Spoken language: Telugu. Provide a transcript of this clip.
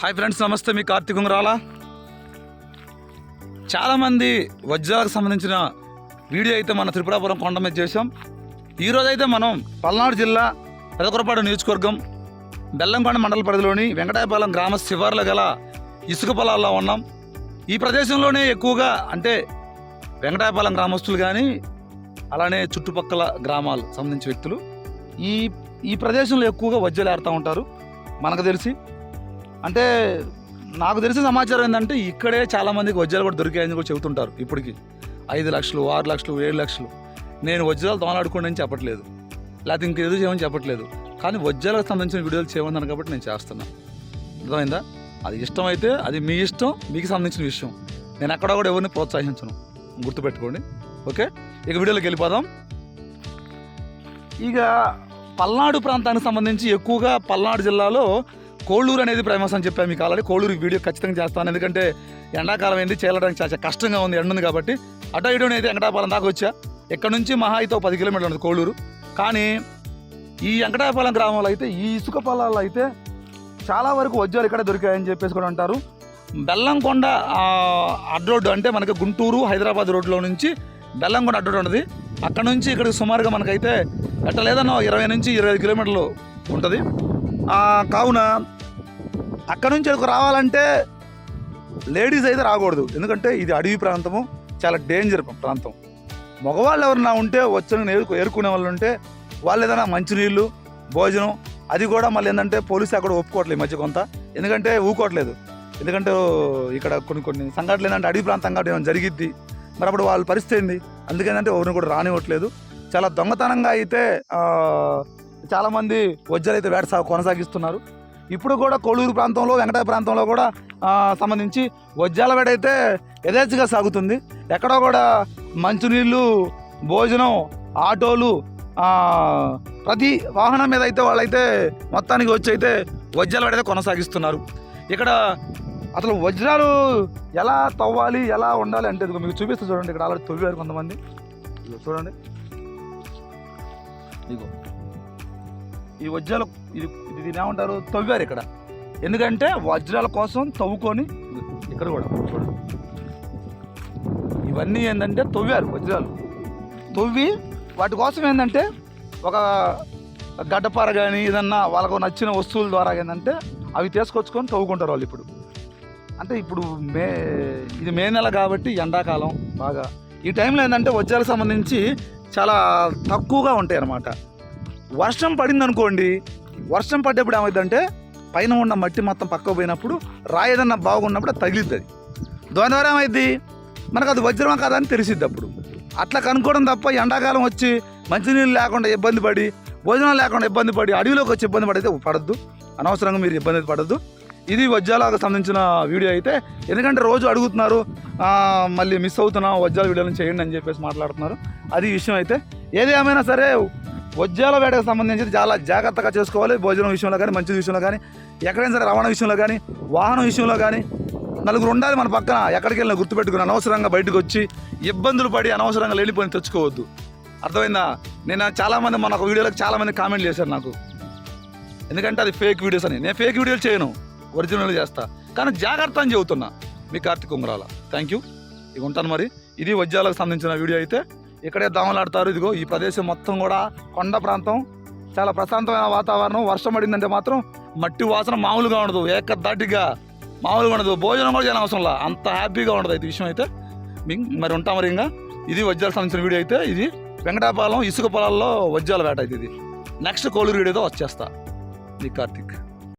హాయ్ ఫ్రెండ్స్ నమస్తే. మీ కార్తీక్ ఉంగరాల? చాలామంది వజ్రాలకు సంబంధించిన వీడియో అయితే మన త్రిపురాపురం కొండ మీద చేసాం ఈరోజైతే మనం పల్నాడు జిల్లా పెదకురపాడు నియోజకవర్గం బెల్లంకొండ మండల పరిధిలోని వెంకటాయపాలెం గ్రామ శివార్ల గల ఇసుక పొలాల్లో ఉన్నాం. ఈ ప్రదేశంలోనే ఎక్కువగా అంటే వెంకటాయపాలెం గ్రామస్తులు కానీ అలానే చుట్టుపక్కల గ్రామాలు సంబంధించిన వ్యక్తులు ఈ ఈ ప్రదేశంలో ఎక్కువగా వజ్రాలు ఏరుతూ ఉంటారు. మనకు తెలిసి అంటే నాకు తెలిసిన సమాచారం ఏంటంటే ఇక్కడే చాలామందికి వజ్రాలు కూడా దొరికాయని కూడా చెబుతుంటారు ఇప్పటికి. ఐదు లక్షలు ఆరు లక్షలు ఏడు లక్షలు. నేను వజ్రాలు దోలాడుకోండి అని చెప్పట్లేదు. లేకపోతే ఇంకేదో చేయమని చెప్పట్లేదు. కానీ వజ్రాలకు సంబంధించిన వీడియోలు చేయమన్నాను కాబట్టి నేను చేస్తున్నాను అర్థమైందా? అది ఇష్టమైతే అది మీ ఇష్టం మీకు సంబంధించిన విషయం. నేను అక్కడ కూడా ఎవరిని ప్రోత్సహించను. గుర్తుపెట్టుకోండి. ఓకే? ఇక వీడియోలోకి వెళ్ళిపోదాం. ఇక పల్నాడు ప్రాంతానికి సంబంధించి ఎక్కువగా పల్నాడు జిల్లాలో కోళ్ళూరు అనేది ఫేమస్ అని చెప్పాను మీకు ఆల్రెడీ కోళ్ళూరు వీడియో ఖచ్చితంగా చేస్తాను. ఎందుకంటే ఎండాకాలం ఏంది చేయడానికి చాలా కష్టంగా ఉంది ఎండ ఉంది కాబట్టి అటో ఇటో అయితే వెంకటాపాలెం దాకా వచ్చా. ఇక్కడ నుంచి మహా అయితే పది కిలోమీటర్లు ఉంది కోళ్ళూరు. కానీ ఈ వెంకటాపాలెం గ్రామంలో అయితే ఈ ఇసుక పొలాల్లో అయితే చాలా వరకు వజ్రాలు ఇక్కడ దొరికాయని చెప్పేసి కూడా అంటారు. బెల్లంకొండ ఆ, అడ్డ రోడ్డు అంటే మనకి గుంటూరు హైదరాబాద్ రోడ్లో నుంచి బెల్లంకొండ అడ్డ రోడ్డు ఉన్నది. అక్కడ నుంచి ఇక్కడికి సుమారుగా మనకైతే ఎట్ట లేదన్నా ఇరవై నుంచి ఇరవై ఐదు కిలోమీటర్లు ఉంటుంది. కావున అక్కడ నుంచి అక్కడికి రావాలంటే లేడీస్ అయితే రాకూడదు. ఎందుకంటే ఇది అడవి ప్రాంతము చాలా డేంజర్ ప్రాంతం. మగవాళ్ళు ఎవరన్నా ఉంటే వచ్చిన ఏరుకు ఏరుకునే వాళ్ళు ఉంటే వాళ్ళు ఏదైనా మంచినీళ్ళు భోజనం అది కూడా మళ్ళీ ఏంటంటే పోలీసు అక్కడ ఒప్పుకోవట్లేదు ఈ మధ్య కొంత. ఎందుకంటే ఊకోవట్లేదు. ఎందుకంటే ఇక్కడ కొన్ని కొన్ని సంఘటనలు ఏంటంటే అడవి ప్రాంతం కాబట్టి ఏమైనా జరిగిద్ది. మరి అప్పుడు వాళ్ళ పరిస్థితి ఏంది? అందుకేంటంటే ఎవరిని కూడా రానివ్వట్లేదు. చాలా దొంగతనంగా అయితే చాలామంది వజ్రాలు అయితే వేట సాగు కొనసాగిస్తున్నారు. ఇప్పుడు కూడా కోడూరు ప్రాంతంలో వెంకటాయ ప్రాంతంలో కూడా సంబంధించి వజ్రాల వేట అయితే యథేచ్ఛగా సాగుతుంది. ఎక్కడో కూడా మంచినీళ్ళు భోజనం ఆటోలు ప్రతి వాహనం మీద అయితే వాళ్ళైతే మొత్తానికి వచ్చి అయితే వజ్రాల వేట అయితే కొనసాగిస్తున్నారు. ఇక్కడ అసలు వజ్రాలు ఎలా తవ్వాలి ఎలా ఉండాలి అంటే మీకు చూపిస్తూ చూడండి. ఇక్కడ ఆల్రెడీ తవ్వారు కొంతమంది. చూడండి. ఇదిగో. ఈ వజ్రాలు ఇది దీని ఏమంటారు? తవ్వారు ఇక్కడ. ఎందుకంటే వజ్రాల కోసం తవ్వుకొని ఇక్కడ కూడా ఇవన్నీ ఏంటంటే తవ్వారు వజ్రాలు. తవ్వి వాటి కోసం ఏంటంటే ఒక గడ్డపార కానీ ఏదన్నా వాళ్ళకు నచ్చిన వస్తువుల ద్వారా ఏంటంటే అవి తీసుకొచ్చుకొని తవ్వుకుంటారు వాళ్ళు ఇప్పుడు. అంటే ఇప్పుడు మే ఇది మే నెల కాబట్టి ఎండాకాలం బాగా. ఈ టైంలో ఏంటంటే వజ్రాలకు సంబంధించి చాలా తక్కువగా ఉంటాయి అన్నమాట వర్షం పడింది అనుకోండి వర్షం పడ్డప్పుడు ఏమైందంటే పైన ఉన్న మట్టి మొత్తం పక్కకు పోయినప్పుడు రాయదన్న బాగున్నప్పుడు అది తగిలిద్ది. దాని ద్వారా ఏమైంది మనకు అది వజ్రమా కాదా అని తెలిసిద్ది అప్పుడు. అట్లా కనుక్కోవడం తప్ప ఎండాకాలం వచ్చి మంచినీళ్ళు లేకుండా ఇబ్బంది పడి భోజనం లేకుండా ఇబ్బంది పడి అడవిలోకి వచ్చి ఇబ్బంది పడితే పడద్దు. అనవసరంగా మీరు ఇబ్బంది పడద్దు. ఇది వజ్రాలకు సంబంధించిన వీడియో అయితే. ఎందుకంటే రోజు అడుగుతున్నారు మళ్ళీ మిస్ అవుతున్నాం వజ్రాల వీడియోలను చేయండి అని చెప్పేసి మాట్లాడుతున్నారు. అది విషయం అయితే. ఏది ఏమైనా సరే వజ్రాల వేటకు సంబంధించి చాలా జాగ్రత్తగా చేసుకోవాలి. భోజనం విషయంలో కానీ మంచి విషయంలో కానీ ఎక్కడైనా సరే రవాణా విషయంలో కానీ వాహనం విషయంలో కానీ నలుగురు ఉండాలి మన పక్కన. ఎక్కడికి వెళ్ళినా గుర్తుపెట్టుకుని అనవసరంగా బయటకు వచ్చి ఇబ్బందులు పడి అనవసరంగా లేనిపోయి తెచ్చుకోవద్దు. అర్థమైందా? నేను చాలామంది మన ఒక వీడియోలకు చాలామంది కామెంట్లు చేశారు నాకు. ఎందుకంటే అది ఫేక్ వీడియోస్ అని. నేను ఫేక్ వీడియోలు చేయను. ఒరిజినల్ చేస్తా. కానీ జాగ్రత్త అని చెబుతున్నా మీ కార్తీక్ ఉంగరాల. థ్యాంక్ యూ ఇక ఉంటాను మరి. ఇది వజ్రాలకు సంబంధించిన వీడియో అయితే. ఇక్కడే దామలాడతారు. ఇదిగో ఈ ప్రదేశం మొత్తం కూడా కొండ ప్రాంతం. చాలా ప్రశాంతమైన వాతావరణం. వర్షం పడిందంటే మాత్రం మట్టి వాసన మామూలుగా ఉండదు. ఏకదాటిగా మామూలుగా ఉండదు. భోజనం కూడా చేయని అవసరంలా అంత హ్యాపీగా ఉండదు అయితే విషయం అయితే. మరి ఉంటాం మరి ఇంకా. ఇది వజ్రాలకు సంబంధించిన వీడియో అయితే. ఇది వెంకటాపాలెం ఇసుక పొలాల్లో వజ్రాల వేట అయితే ఇది. నెక్స్ట్ కోళ్ళూరు వీడియోతో వచ్చేస్తా. నీ కార్తీక్.